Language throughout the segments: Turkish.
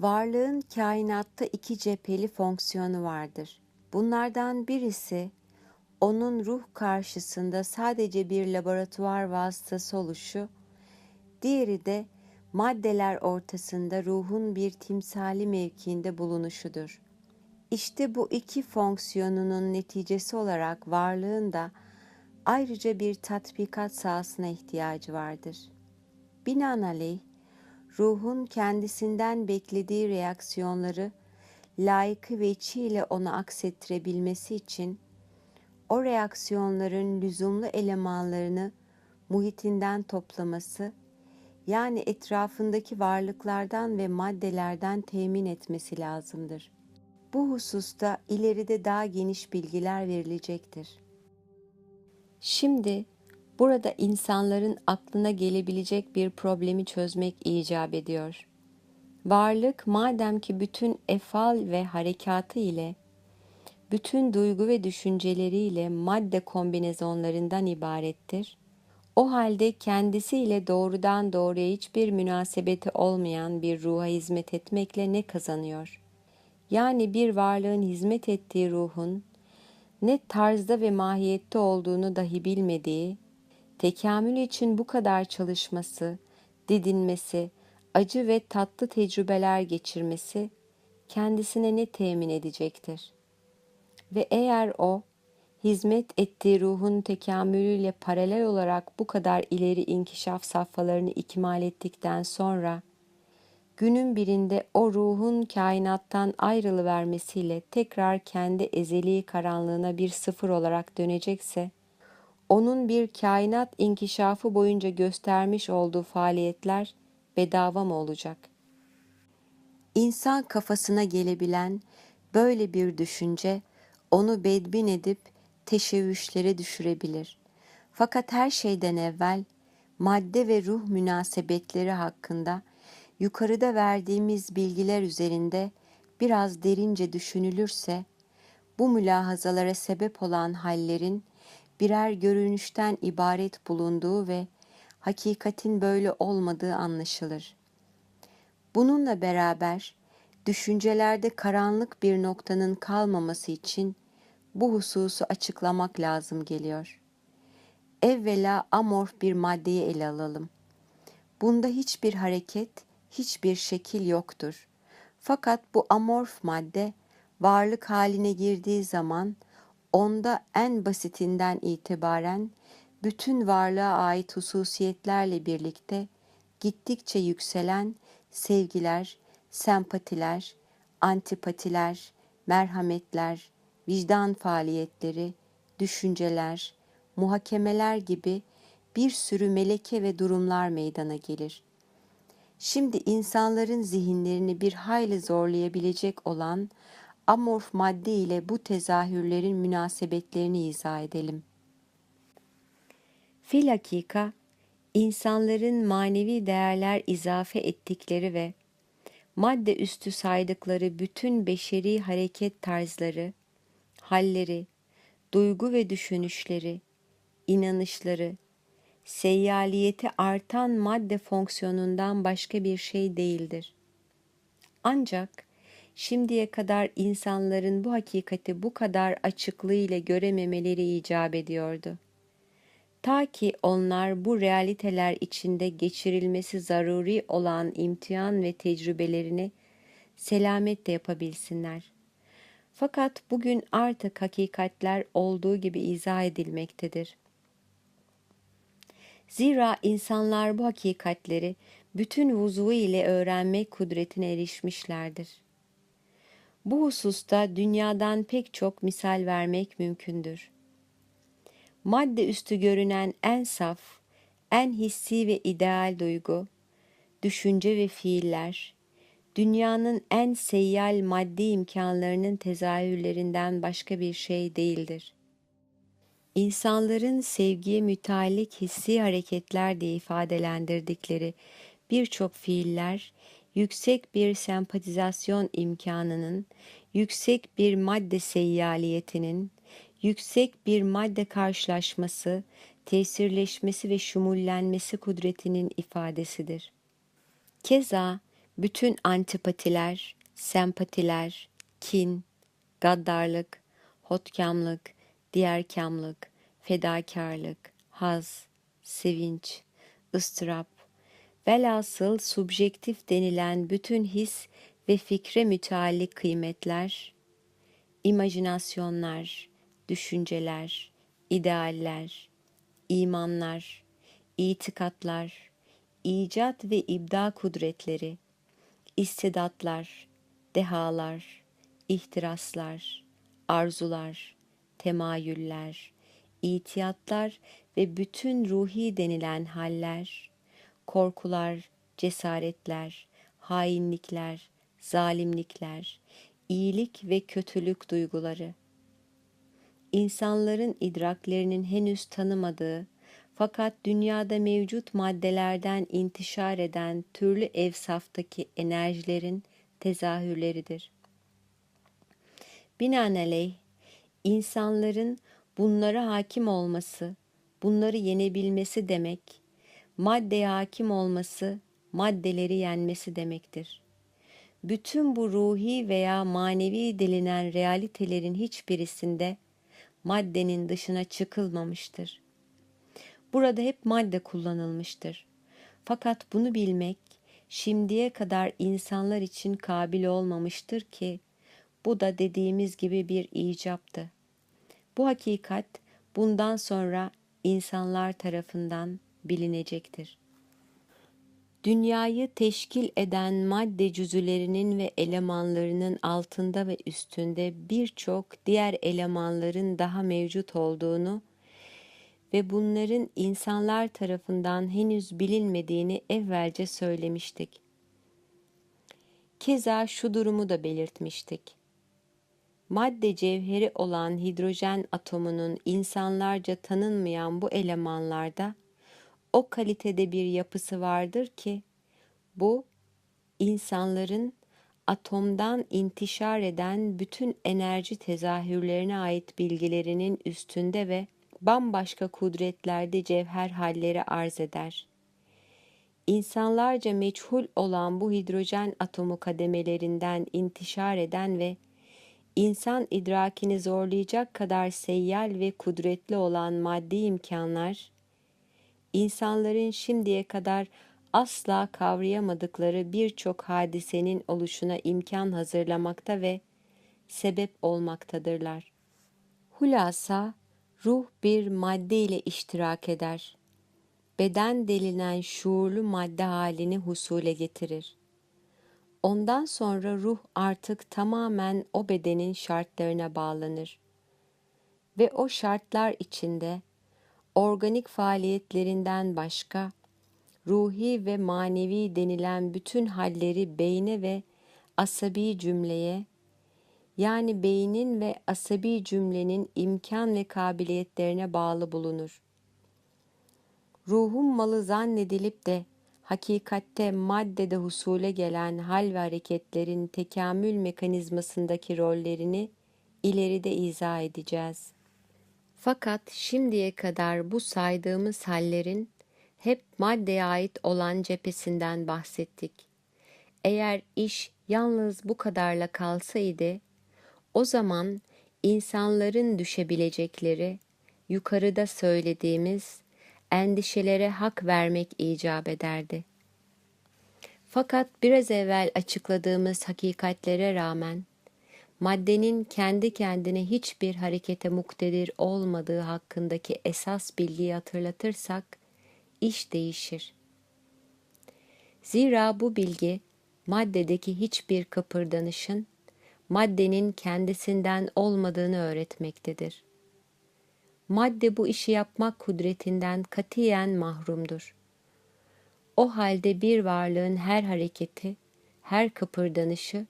Varlığın kainatta iki cepheli fonksiyonu vardır. Bunlardan birisi onun ruh karşısında sadece bir laboratuvar vasıtası oluşu, diğeri de maddeler ortasında ruhun bir timsali mevkiinde bulunuşudur. İşte bu iki fonksiyonunun neticesi olarak varlığın da ayrıca bir tatbikat sahasına ihtiyacı vardır. Binaenaleyh, ruhun kendisinden beklediği reaksiyonları layıkı ve ile ona aksettirebilmesi için o reaksiyonların lüzumlu elemanlarını muhitinden toplaması, yani etrafındaki varlıklardan ve maddelerden temin etmesi lazımdır. Bu hususta ileride daha geniş bilgiler verilecektir. Şimdi burada insanların aklına gelebilecek bir problemi çözmek icap ediyor. Varlık madem ki bütün efal ve harekatı ile, bütün duygu ve düşünceleriyle madde kombinasyonlarından ibarettir, o halde kendisiyle doğrudan doğruya hiçbir münasebeti olmayan bir ruha hizmet etmekle ne kazanıyor? Yani bir varlığın hizmet ettiği ruhun ne tarzda ve mahiyette olduğunu dahi bilmediği, tekamül için bu kadar çalışması, didinmesi, acı ve tatlı tecrübeler geçirmesi kendisine ne temin edecektir? Ve eğer o, hizmet ettiği ruhun tekamülüyle paralel olarak bu kadar ileri inkişaf safhalarını ikmal ettikten sonra, günün birinde o ruhun kainattan ayrılıvermesiyle tekrar kendi ezeli karanlığına bir sıfır olarak dönecekse, onun bir kainat inkişafı boyunca göstermiş olduğu faaliyetler bedava mı olacak? İnsan kafasına gelebilen böyle bir düşünce onu bedbin edip teşebbüslere düşürebilir. Fakat her şeyden evvel madde ve ruh münasebetleri hakkında yukarıda verdiğimiz bilgiler üzerinde biraz derince düşünülürse bu mülahazalara sebep olan hallerin birer görünüşten ibaret bulunduğu ve hakikatin böyle olmadığı anlaşılır. Bununla beraber düşüncelerde karanlık bir noktanın kalmaması için bu hususu açıklamak lazım geliyor. Evvela amorf bir maddeyi ele alalım. Bunda hiçbir hareket, hiçbir şekil yoktur. Fakat bu amorf madde varlık haline girdiği zaman onda en basitinden itibaren bütün varlığa ait hususiyetlerle birlikte gittikçe yükselen sevgiler, sempatiler, antipatiler, merhametler, vicdan faaliyetleri, düşünceler, muhakemeler gibi bir sürü meleke ve durumlar meydana gelir. Şimdi insanların zihinlerini bir hayli zorlayabilecek olan amorf madde ile bu tezahürlerin münasebetlerini izah edelim. Filakika, insanların manevi değerler izafe ettikleri ve madde üstü saydıkları bütün beşeri hareket tarzları, halleri, duygu ve düşünüşleri, inanışları, seyyaliyeti artan madde fonksiyonundan başka bir şey değildir. Ancak şimdiye kadar insanların bu hakikati bu kadar açıklığıyla görememeleri icap ediyordu. Ta ki onlar bu realiteler içinde geçirilmesi zaruri olan imtihan ve tecrübelerini selametle yapabilsinler. Fakat bugün artık hakikatler olduğu gibi izah edilmektedir. Zira insanlar bu hakikatleri bütün vuzu ile öğrenmek kudretine erişmişlerdir. Bu hususta dünyadan pek çok misal vermek mümkündür. Madde üstü görünen en saf, en hissi ve ideal duygu, düşünce ve fiiller, dünyanın en seyyal maddi imkanlarının tezahürlerinden başka bir şey değildir. İnsanların sevgiye mütalik hissi hareketler diye ifadelendirdikleri birçok fiiller, yüksek bir sempatizasyon imkanının, yüksek bir madde seyyaliyetinin, yüksek bir madde karşılaşması, tesirleşmesi ve şumullenmesi kudretinin ifadesidir. Keza bütün antipatiler, sempatiler, kin, gaddarlık, hotkamlık, diğerkamlık, fedakarlık, haz, sevinç, ıstırap, velhasıl subjektif denilen bütün his ve fikre müteallik kıymetler, imajinasyonlar, düşünceler, idealler, imanlar, itikatlar, icat ve ibda kudretleri, istidatlar, dehalar, ihtiraslar, arzular, temayüller, itiyatlar ve bütün ruhi denilen haller, korkular, cesaretler, hainlikler, zalimlikler, iyilik ve kötülük duyguları, insanların idraklerinin henüz tanımadığı fakat dünyada mevcut maddelerden intişar eden türlü evsaftaki enerjilerin tezahürleridir. Binaenaleyh insanların bunlara hakim olması, bunları yenebilmesi demek, maddeye hakim olması, maddeleri yenmesi demektir. Bütün bu ruhi veya manevi delinen realitelerin hiçbirisinde maddenin dışına çıkılmamıştır. Burada hep madde kullanılmıştır. Fakat bunu bilmek şimdiye kadar insanlar için kabil olmamıştır ki bu da dediğimiz gibi bir icaptı. Bu hakikat bundan sonra insanlar tarafından bilinecektir. Dünyayı teşkil eden madde cüzülerinin ve elemanlarının altında ve üstünde birçok diğer elemanların daha mevcut olduğunu ve bunların insanlar tarafından henüz bilinmediğini evvelce söylemiştik. Keza şu durumu da belirtmiştik. Madde cevheri olan hidrojen atomunun insanlarca tanınmayan bu elemanlarda o kalitede bir yapısı vardır ki bu insanların atomdan intişar eden bütün enerji tezahürlerine ait bilgilerinin üstünde ve bambaşka kudretlerde cevher halleri arz eder. İnsanlarca meçhul olan bu hidrojen atomu kademelerinden intişar eden ve insan idrakini zorlayacak kadar seyyal ve kudretli olan maddi imkanlar, insanların şimdiye kadar asla kavrayamadıkları birçok hadisenin oluşuna imkan hazırlamakta ve sebep olmaktadırlar. Hulasa, ruh bir madde ile iştirak eder. Beden delinen şuurlu madde halini husule getirir. Ondan sonra ruh artık tamamen o bedenin şartlarına bağlanır. Ve o şartlar içinde organik faaliyetlerinden başka ruhi ve manevi denilen bütün halleri beyne ve asabi cümleye yani beynin ve asabi cümlenin imkan ve kabiliyetlerine bağlı bulunur. Ruhun malı zannedilip de hakikatte maddede husule gelen hal ve hareketlerin tekamül mekanizmasındaki rollerini ileride izah edeceğiz. Fakat şimdiye kadar bu saydığımız hallerin hep maddeye ait olan cephesinden bahsettik. Eğer iş yalnız bu kadarla kalsaydı, o zaman insanların düşebilecekleri, yukarıda söylediğimiz endişelere hak vermek icap ederdi. Fakat biraz evvel açıkladığımız hakikatlere rağmen maddenin kendi kendine hiçbir harekete muktedir olmadığı hakkındaki esas bilgiyi hatırlatırsak iş değişir. Zira bu bilgi maddedeki hiçbir kıpırdanışın maddenin kendisinden olmadığını öğretmektedir. Madde bu işi yapmak kudretinden katiyen mahrumdur. O halde bir varlığın her hareketi, her kıpırdanışı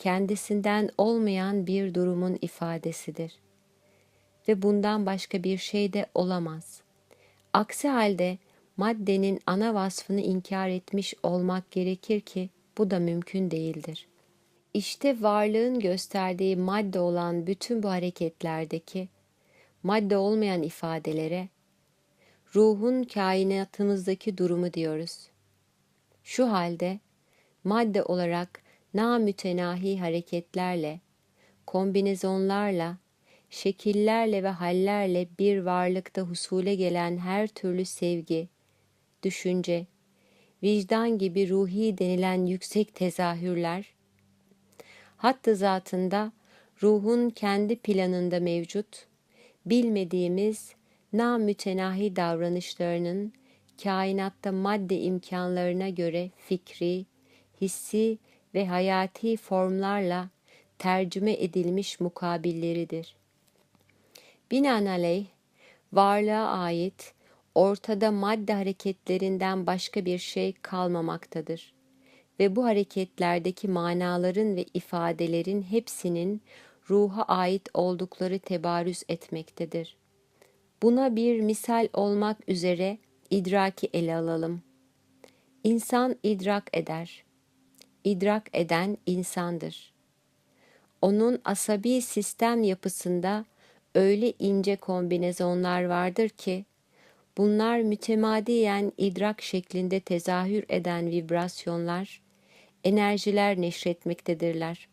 kendisinden olmayan bir durumun ifadesidir. Ve bundan başka bir şey de olamaz. Aksi halde maddenin ana vasfını inkar etmiş olmak gerekir ki bu da mümkün değildir. İşte varlığın gösterdiği madde olan bütün bu hareketlerdeki madde olmayan ifadelere ruhun kainatımızdaki durumu diyoruz. Şu halde madde olarak namütenahi hareketlerle, kombinezonlarla, şekillerle ve hallerle bir varlıkta husule gelen her türlü sevgi, düşünce, vicdan gibi ruhi denilen yüksek tezahürler, hatta zatında ruhun kendi planında mevcut, bilmediğimiz namütenahi davranışlarının kainatta madde imkanlarına göre fikri, hissi ve hayati formlarla tercüme edilmiş mukabilleridir. Binaenaleyh, varlığa ait ortada madde hareketlerinden başka bir şey kalmamaktadır ve bu hareketlerdeki manaların ve ifadelerin hepsinin ruha ait oldukları tebarüz etmektedir. Buna bir misal olmak üzere idraki ele alalım. İnsan idrak eder. İdrak eden insandır. Onun asabi sistem yapısında öyle ince kombinezonlar vardır ki bunlar mütemadiyen idrak şeklinde tezahür eden vibrasyonlar, enerjiler neşretmektedirler.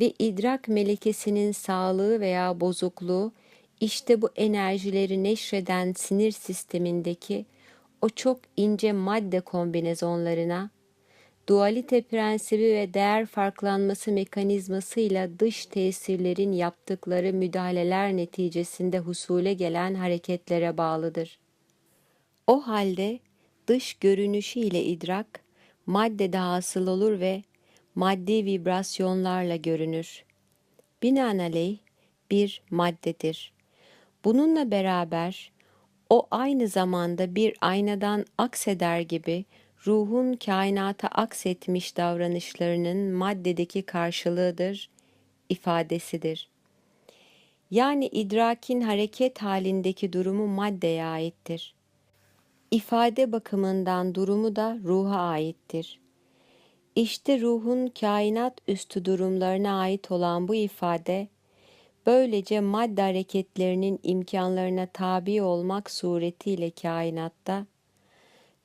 Ve idrak melekesinin sağlığı veya bozukluğu işte bu enerjileri neşreden sinir sistemindeki o çok ince madde kombinezonlarına, dualite prensibi ve değer farklanması mekanizmasıyla dış tesirlerin yaptıkları müdahaleler neticesinde husule gelen hareketlere bağlıdır. O halde dış görünüşü ile idrak, madde hasıl olur ve maddi vibrasyonlarla görünür. Binaenaleyh bir maddedir. Bununla beraber o aynı zamanda bir aynadan akseder gibi ruhun kainata aksetmiş davranışlarının maddedeki karşılığıdır, ifadesidir. Yani idrakin hareket halindeki durumu maddeye aittir. İfade bakımından durumu da ruha aittir. İşte ruhun kainat üstü durumlarına ait olan bu ifade, böylece madde hareketlerinin imkanlarına tabi olmak suretiyle kainatta,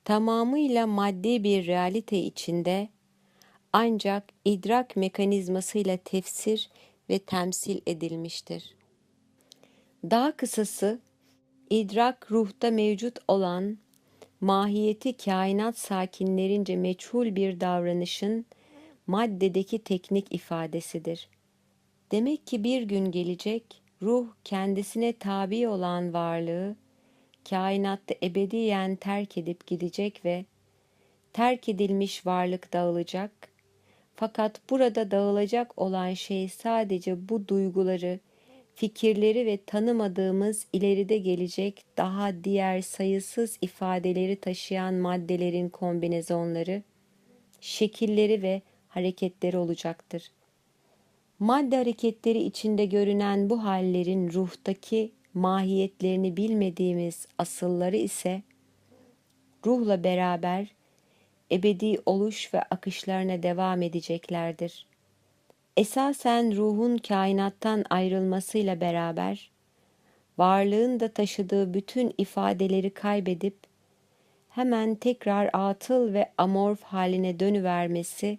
tamamıyla maddi bir realite içinde ancak idrak mekanizmasıyla tefsir ve temsil edilmiştir. Daha kısası, idrak ruhta mevcut olan mahiyeti kainat sakinlerince meçhul bir davranışın maddedeki teknik ifadesidir. Demek ki bir gün gelecek, ruh kendisine tabi olan varlığı kainatta ebediyen terk edip gidecek ve terk edilmiş varlık dağılacak. Fakat burada dağılacak olan şey sadece bu duyguları, fikirleri ve tanımadığımız ileride gelecek daha diğer sayısız ifadeleri taşıyan maddelerin kombinezonları, şekilleri ve hareketleri olacaktır. Madde hareketleri içinde görünen bu hallerin ruhtaki mahiyetlerini bilmediğimiz asılları ise ruhla beraber ebedi oluş ve akışlarına devam edeceklerdir. Esasen ruhun kainattan ayrılmasıyla beraber varlığın da taşıdığı bütün ifadeleri kaybedip hemen tekrar atıl ve amorf haline dönüvermesi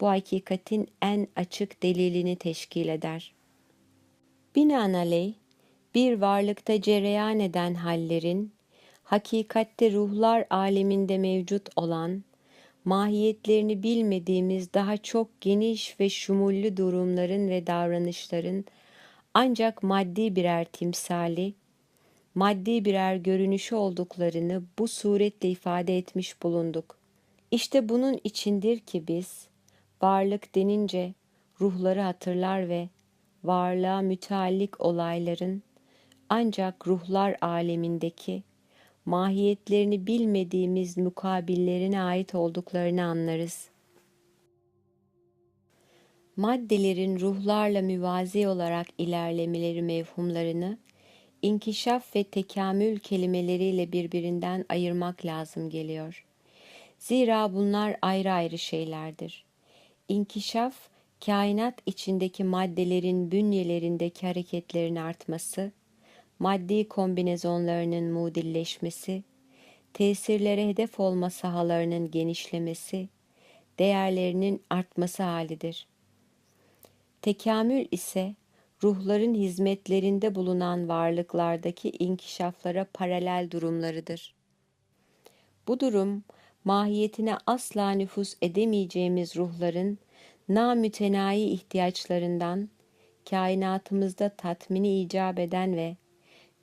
bu hakikatin en açık delilini teşkil eder. Binaenaleyh bir varlıkta cereyan eden hallerin, hakikatte ruhlar aleminde mevcut olan, mahiyetlerini bilmediğimiz daha çok geniş ve şumullü durumların ve davranışların ancak maddi birer timsali, maddi birer görünüşü olduklarını bu suretle ifade etmiş bulunduk. İşte bunun içindir ki biz, varlık denince ruhları hatırlar ve varlığa müteallik olayların ancak ruhlar alemindeki mahiyetlerini bilmediğimiz mukabillerine ait olduklarını anlarız. Maddelerin ruhlarla müvazi olarak ilerlemeleri mevhumlarını inkişaf ve tekamül kelimeleriyle birbirinden ayırmak lazım geliyor. Zira bunlar ayrı ayrı şeylerdir. İnkişaf, kainat içindeki maddelerin bünyelerindeki hareketlerin artması, maddi kombinezonlarının mudilleşmesi, tesirlere hedef olma sahalarının genişlemesi, değerlerinin artması halidir. Tekamül ise ruhların hizmetlerinde bulunan varlıklardaki inkişaflara paralel durumlarıdır. Bu durum, mahiyetine asla nüfus edemeyeceğimiz ruhların namütenayi ihtiyaçlarından, kainatımızda tatmini icap eden ve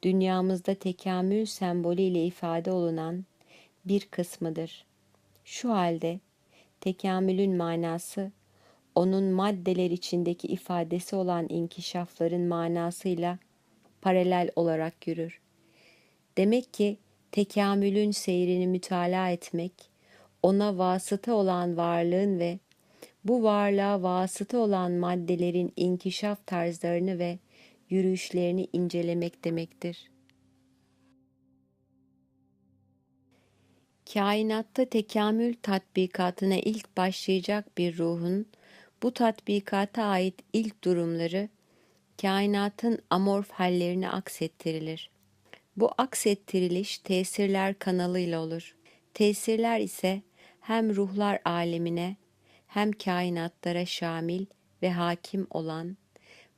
dünyamızda tekamül sembolü ile ifade olunan bir kısmıdır. Şu halde tekamülün manası, onun maddeler içindeki ifadesi olan inkişafların manasıyla paralel olarak yürür. Demek ki tekamülün seyrini mütalaa etmek, ona vasıta olan varlığın ve bu varlığa vasıta olan maddelerin inkişaf tarzlarını ve yürüyüşlerini incelemek demektir. Kainatta tekamül tatbikatına ilk başlayacak bir ruhun bu tatbikata ait ilk durumları kainatın amorf hallerine aksettirilir. Bu aksettiriliş tesirler kanalıyla olur. Tesirler ise hem ruhlar alemine hem kainatlara şamil ve hakim olan,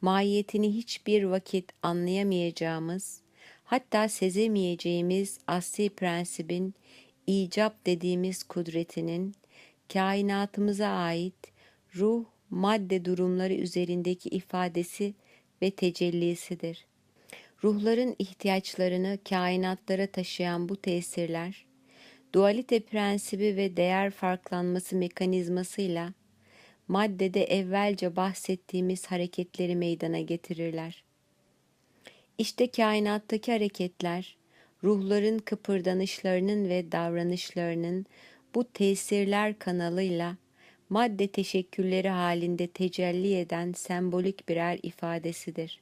mahiyetini hiçbir vakit anlayamayacağımız, hatta sezemeyeceğimiz asli prensibin icap dediğimiz kudretinin kainatımıza ait ruh madde durumları üzerindeki ifadesi ve tecellisidir. Ruhların ihtiyaçlarını kainatlara taşıyan bu tesirler, dualite prensibi ve değer farklanması mekanizmasıyla maddede evvelce bahsettiğimiz hareketleri meydana getirirler. İşte kainattaki hareketler, ruhların kıpırdanışlarının ve davranışlarının bu tesirler kanalıyla madde teşekkülleri halinde tecelli eden sembolik birer ifadesidir.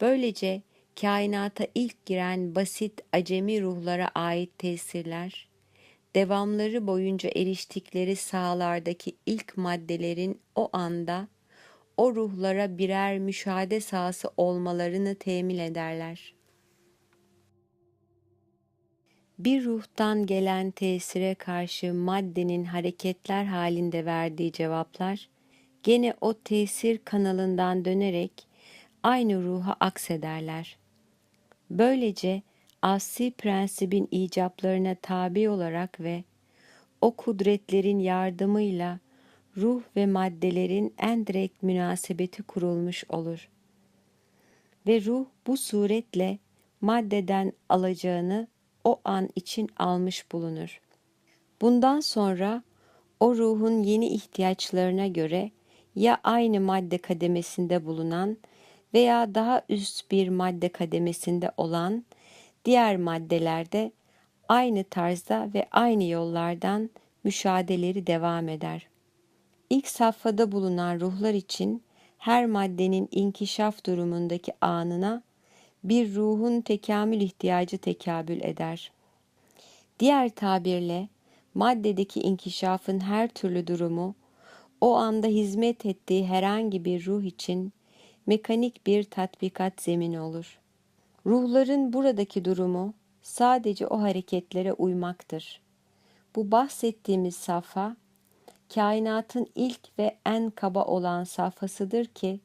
Böylece kainata ilk giren basit acemi ruhlara ait tesirler, devamları boyunca eriştikleri sahalardaki ilk maddelerin o anda o ruhlara birer müşahede sahası olmalarını temin ederler. Bir ruhtan gelen tesire karşı maddenin hareketler halinde verdiği cevaplar, gene o tesir kanalından dönerek aynı ruha aksederler. Böylece asli prensibin icaplarına tabi olarak ve o kudretlerin yardımıyla ruh ve maddelerin en direkt münasebeti kurulmuş olur. Ve ruh bu suretle maddeden alacağını o an için almış bulunur. Bundan sonra o ruhun yeni ihtiyaçlarına göre ya aynı madde kademesinde bulunan veya daha üst bir madde kademesinde olan diğer maddelerde aynı tarzda ve aynı yollardan müşahedeleri devam eder. İlk safhada bulunan ruhlar için her maddenin inkişaf durumundaki anına bir ruhun tekamül ihtiyacı tekabül eder. Diğer tabirle maddedeki inkişafın her türlü durumu o anda hizmet ettiği herhangi bir ruh için mekanik bir tatbikat zemini olur. Ruhların buradaki durumu sadece o hareketlere uymaktır. Bu bahsettiğimiz safa kainatın ilk ve en kaba olan safhasıdır ki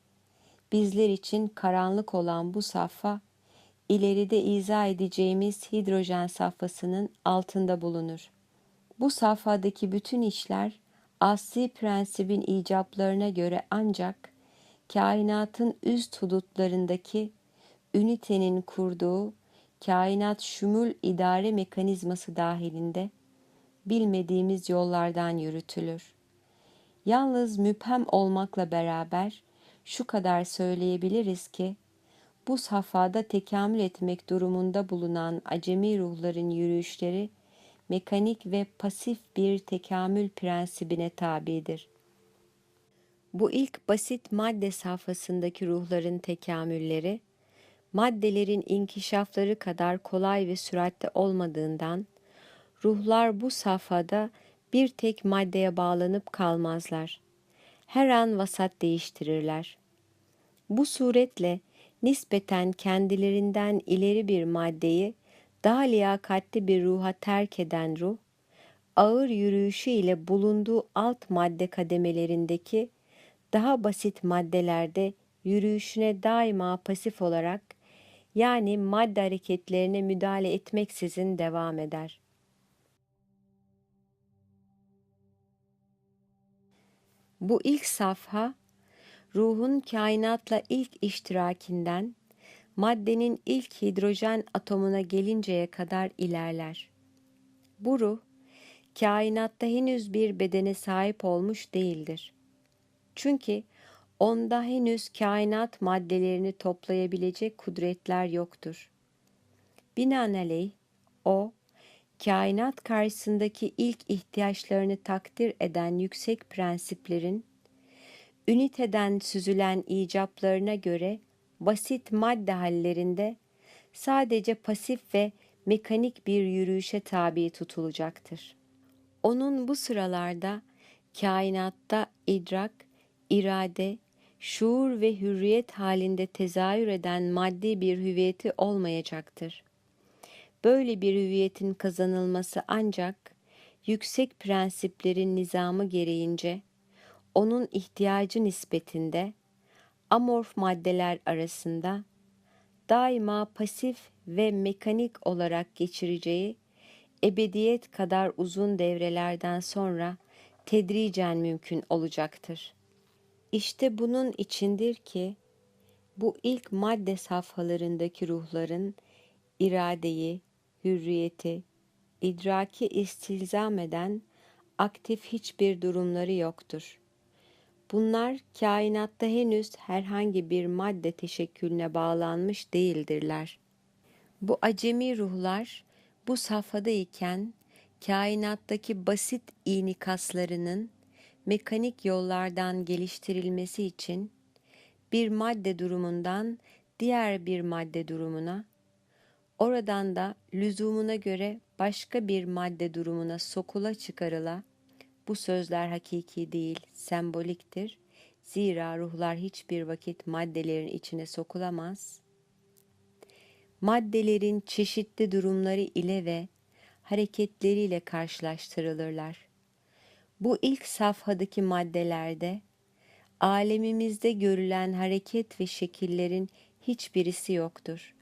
bizler için karanlık olan bu safha ileride izah edeceğimiz hidrojen safhasının altında bulunur. Bu safhadaki bütün işler asli prensibin icaplarına göre ancak kainatın üst hudutlarındaki ünitenin kurduğu kainat şumul idare mekanizması dahilinde bilmediğimiz yollardan yürütülür. Yalnız müphem olmakla beraber şu kadar söyleyebiliriz ki bu safhada tekamül etmek durumunda bulunan acemi ruhların yürüyüşleri mekanik ve pasif bir tekamül prensibine tabidir. Bu ilk basit madde safhasındaki ruhların tekamülleri, maddelerin inkişafları kadar kolay ve süratli olmadığından, ruhlar bu safhada bir tek maddeye bağlanıp kalmazlar. Her an vasat değiştirirler. Bu suretle nispeten kendilerinden ileri bir maddeyi daha liyakatli bir ruha terk eden ruh, ağır yürüyüşü ile bulunduğu alt madde kademelerindeki daha basit maddelerde yürüyüşüne daima pasif olarak yani madde hareketlerine müdahale etmeksizin devam eder. Bu ilk safha ruhun kainatla ilk iştirakinden maddenin ilk hidrojen atomuna gelinceye kadar ilerler. Bu ruh kainatta henüz bir bedene sahip olmuş değildir. Çünkü onda henüz kainat maddelerini toplayabilecek kudretler yoktur. Binaenaleyh o, kainat karşısındaki ilk ihtiyaçlarını takdir eden yüksek prensiplerin, üniteden süzülen icaplarına göre basit madde hallerinde sadece pasif ve mekanik bir yürüyüşe tabi tutulacaktır. Onun bu sıralarda kainatta idrak, irade, şuur ve hürriyet halinde tezahür eden maddi bir hüviyeti olmayacaktır. Böyle bir hüviyetin kazanılması ancak yüksek prensiplerin nizamı gereğince onun ihtiyacı nispetinde amorf maddeler arasında daima pasif ve mekanik olarak geçireceği ebediyet kadar uzun devrelerden sonra tedricen mümkün olacaktır. İşte bunun içindir ki bu ilk madde safhalarındaki ruhların iradeyi, hürriyeti, idraki istilzam eden aktif hiçbir durumları yoktur. Bunlar kainatta henüz herhangi bir madde teşekkülüne bağlanmış değildirler. Bu acemi ruhlar bu safhada iken kainattaki basit inikaslarının mekanik yollardan geliştirilmesi için bir madde durumundan diğer bir madde durumuna, oradan da lüzumuna göre başka bir madde durumuna sokula çıkarıla, bu sözler hakiki değil, semboliktir. Zira ruhlar hiçbir vakit maddelerin içine sokulamaz. Maddelerin çeşitli durumları ile ve hareketleriyle karşılaştırılırlar. Bu ilk safhadaki maddelerde alemimizde görülen hareket ve şekillerin hiçbirisi yoktur.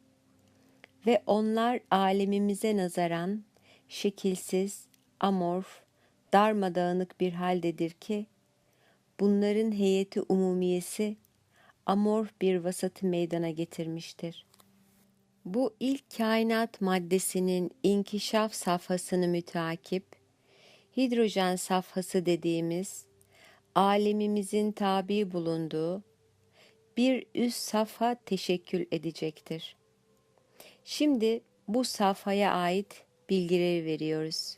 Ve onlar alemimize nazaran şekilsiz, amorf, darmadağınık bir haldedir ki bunların heyeti umumiyesi amorf bir vasatı meydana getirmiştir. Bu ilk kainat maddesinin inkişaf safhasını müteakip, hidrojen safhası dediğimiz alemimizin tabi bulunduğu bir üst safha teşekkül edecektir. Şimdi bu safhaya ait bilgileri veriyoruz.